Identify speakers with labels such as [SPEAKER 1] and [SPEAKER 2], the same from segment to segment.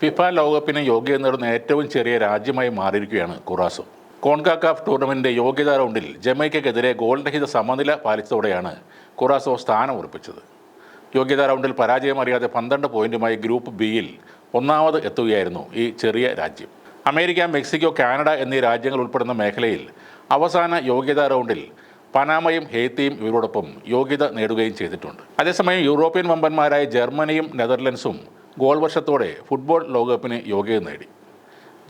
[SPEAKER 1] FIFA ലോകകപ്പിന് യോഗ്യത നേടുന്ന ഏറ്റവും ചെറിയ രാജ്യമായി മാറിയിരിക്കുകയാണ് കുറാസോ കോൺകാക്കാഫ് ടൂർണമെന്റിന്റെ യോഗ്യതാ റൗണ്ടിൽ ജമൈക്കയ്ക്കെതിരെ ഗോൾരഹിത സമനില പാലിച്ചതോടെയാണ് കുറാസോ സ്ഥാനം ഉറപ്പിച്ചത്. യോഗ്യതാ റൗണ്ടിൽ പരാജയം അറിയാതെ പന്ത്രണ്ട് പോയിന്റുമായി ഗ്രൂപ്പ് ബിയിൽ ഒന്നാമത് എത്തുകയായിരുന്നു ഈ ചെറിയ രാജ്യം. അമേരിക്ക മെക്സിക്കോ കാനഡ എന്നീ രാജ്യങ്ങൾ ഉൾപ്പെടുന്ന മേഖലയിൽ അവസാന യോഗ്യതാ റൗണ്ടിൽ പനാമയും ഹെയ്ത്തിയും ഇവരോടൊപ്പം യോഗ്യത നേടുകയും ചെയ്തിട്ടുണ്ട്. അതേസമയം യൂറോപ്യൻ വമ്പന്മാരായ ജർമ്മനിയും നെതർലൻഡ്സും ഗോൾ വർഷത്തോടെ ഫുട്ബോൾ ലോകകപ്പിന് യോഗ്യത നേടി.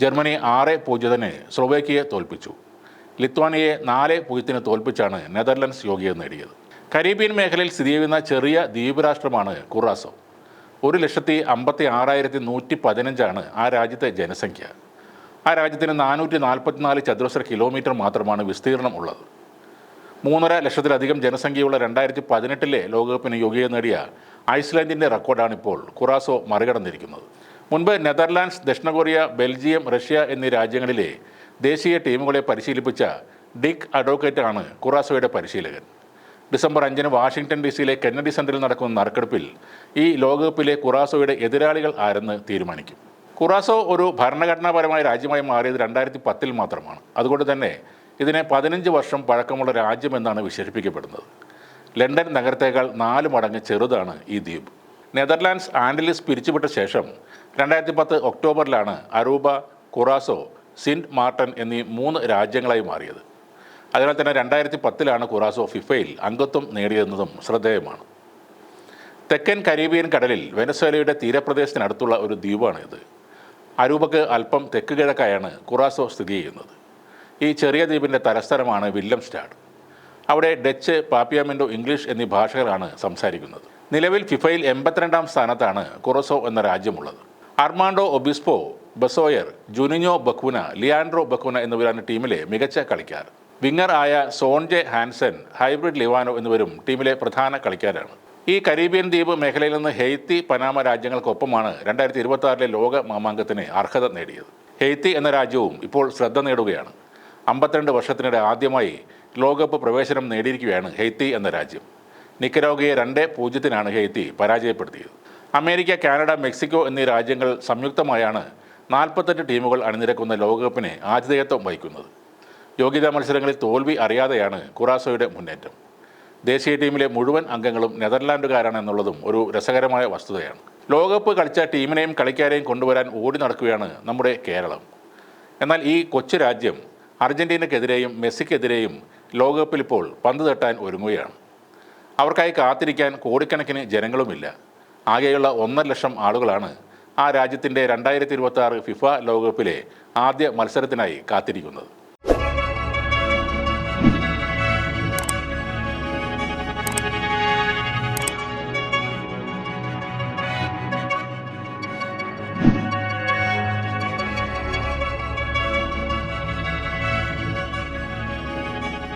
[SPEAKER 1] ജർമ്മനി ആറ് പൂജ്യത്തിന് സ്ലോവേക്കിയെ തോൽപ്പിച്ചു. ലിത്വാനിയെ നാല് പൂജ്യത്തിന് തോൽപ്പിച്ചാണ് നെതർലൻഡ്സ് യോഗ്യത നേടിയത്. കരീബിയൻ മേഖലയിൽ സ്ഥിതി ചെയ്യുന്ന ചെറിയ ദ്വീപ് രാഷ്ട്രമാണ് കുറാസോ. ഒരു ലക്ഷത്തി അമ്പത്തി ആറായിരത്തി നൂറ്റി പതിനഞ്ചാണ് ആ രാജ്യത്തെ ജനസംഖ്യ. ആ രാജ്യത്തിന് നാനൂറ്റി നാൽപ്പത്തിനാല് ചതുരശ്ര കിലോമീറ്റർ മാത്രമാണ് വിസ്തീർണം ഉള്ളത്. മൂന്നര ലക്ഷത്തിലധികം ജനസംഖ്യയുള്ള രണ്ടായിരത്തി പതിനെട്ടിലെ ലോകകപ്പിന് യോഗ്യത നേടിയ ഐസ്ലാൻഡിന്റെ റെക്കോർഡാണ് ഇപ്പോൾ കുറാസോ മറികടന്നിരിക്കുന്നത്. മുൻപ് നെതർലാൻഡ്സ് ദക്ഷിണ കൊറിയ ബെൽജിയം റഷ്യ എന്നീ രാജ്യങ്ങളിലെ ദേശീയ ടീമുകളെ പരിശീലിപ്പിച്ച ഡിക് അഡ്വക്കേറ്റ് ആണ് കുറാസോയുടെ പരിശീലകൻ. ഡിസംബർ അഞ്ചിന് വാഷിംഗ്ടൺ ഡി സിയിലെ കെന്നഡി സെന്ററിൽ നടക്കുന്ന നറുക്കെടുപ്പിൽ ഈ ലോകകപ്പിലെ കുറാസോയുടെ എതിരാളികൾ ആരെന്ന് തീരുമാനിക്കും. കുറാസോ ഒരു ഭരണഘടനാപരമായ രാജ്യമായി മാറിയത് രണ്ടായിരത്തി പത്തിൽ മാത്രമാണ്. അതുകൊണ്ട് തന്നെ ഇതിനെ പതിനഞ്ച് വർഷം പഴക്കമുള്ള രാജ്യമെന്നാണ് വിശേഷിപ്പിക്കപ്പെടുന്നത്. ലണ്ടൻ നഗരത്തേക്കാൾ നാല് മടങ്ങ് ചെറുതാണ് ഈ ദ്വീപ്. നെതർലാൻഡ്സ് ആൻഡലിസ് പിരിച്ചുവിട്ട ശേഷം രണ്ടായിരത്തി പത്ത് ഒക്ടോബറിലാണ് അരൂബ കുറാസോ സിന്റ് മാർട്ടൻ എന്നീ മൂന്ന് രാജ്യങ്ങളായി മാറിയത്. അതിനാൽ തന്നെ രണ്ടായിരത്തി പത്തിലാണ് കുറാസോ ഫിഫയിൽ അംഗത്വം നേടിയതെന്നതും ശ്രദ്ധേയമാണ്. തെക്കൻ കരീബിയൻ കടലിൽ വെനസ്വേലയുടെ തീരപ്രദേശത്തിനടുത്തുള്ള ഒരു ദ്വീപാണ് ഇത്. അരൂപക്ക് അല്പം തെക്ക് കിഴക്കായാണ് കുറാസോ സ്ഥിതി ചെയ്യുന്നത്. ഈ ചെറിയ ദ്വീപിന്റെ തലസ്ഥാനമാണ് വില്യം സ്റ്റാഡ് അവിടെ ഡച്ച് പാപ്പിയാമെൻഡോ ഇംഗ്ലീഷ് എന്നീ ഭാഷകളാണ് സംസാരിക്കുന്നത്. നിലവിൽ ഫിഫയിൽ എൺപത്തിരണ്ടാം സ്ഥാനത്താണ് കുറസോ എന്ന രാജ്യമുള്ളത്. അർമാൻഡോ ഒബിസ്പോ ബസോയർ ജുനിഞ്ഞോ ബക്കുന ലിയാൻഡ്രോ ബക്കുന എന്നിവരാണ് ടീമിലെ മികച്ച കളിക്കാർ. വിങ്ങർ ആയ സോൺജെ ഹാൻസൻ ഹൈബ്രിഡ് ലിവാനോ എന്നിവരും ടീമിലെ പ്രധാന കളിക്കാരാണ്. ഈ കരീബിയൻ ദ്വീപ് മേഖലയിൽ നിന്ന് ഹെയ്ത്തി പനാമ രാജ്യങ്ങൾക്കൊപ്പമാണ് രണ്ടായിരത്തി ഇരുപത്തി ആറിലെ ലോക മാമാങ്കത്തിന് അർഹത നേടിയത്. ഹെയ്ത്തി എന്ന രാജ്യവും ഇപ്പോൾ ശ്രദ്ധ നേടുകയാണ്. അമ്പത്തിരണ്ട് വർഷത്തിനിടെ ആദ്യമായി ലോകകപ്പ് പ്രവേശനം നേടിയിരിക്കുകയാണ് ഹെയ്ത്തി എന്ന രാജ്യം. നിക്കരോഗയെ രണ്ട് പൂജ്യത്തിനാണ് ഹെയ്ത്തി പരാജയപ്പെടുത്തിയത്. അമേരിക്ക കാനഡ മെക്സിക്കോ എന്നീ രാജ്യങ്ങൾ സംയുക്തമായാണ് നാൽപ്പത്തെട്ട് ടീമുകൾ അണിനിരക്കുന്ന ലോകകപ്പിന് ആതിഥേയത്വം വഹിക്കുന്നത്. യോഗ്യതാ മത്സരങ്ങളിൽ തോൽവി അറിയാതെയാണ് കുറാസോയുടെ മുന്നേറ്റം. ദേശീയ ടീമിലെ മുഴുവൻ അംഗങ്ങളും നെതർലാൻഡുകാരാണ് എന്നുള്ളതും ഒരു രസകരമായ വസ്തുതയാണ്. ലോകകപ്പ് കളിച്ച ടീമിനെയും കളിക്കാരെയും കൊണ്ടുവരാൻ ഓടി നടക്കുകയാണ് നമ്മുടെ കേരളം. എന്നാൽ ഈ കൊച്ചു രാജ്യം അർജന്റീനയ്ക്കെതിരെയും മെസ്സിക്കെതിരെയും ലോകകപ്പിൽ ഇപ്പോൾ പന്ത് തട്ടാൻ ഒരുങ്ങുകയാണ്. അവർക്കായി കാത്തിരിക്കാൻ കോടിക്കണക്കിന് ജനങ്ങളുമില്ല. ആകെയുള്ള ഒന്നര ലക്ഷം ആളുകളാണ് ആ രാജ്യത്തിന്റെ രണ്ടായിരത്തി ഇരുപത്തി ഫിഫ ലോകകപ്പിലെ ആദ്യ മത്സരത്തിനായി കാത്തിരിക്കുന്നത്.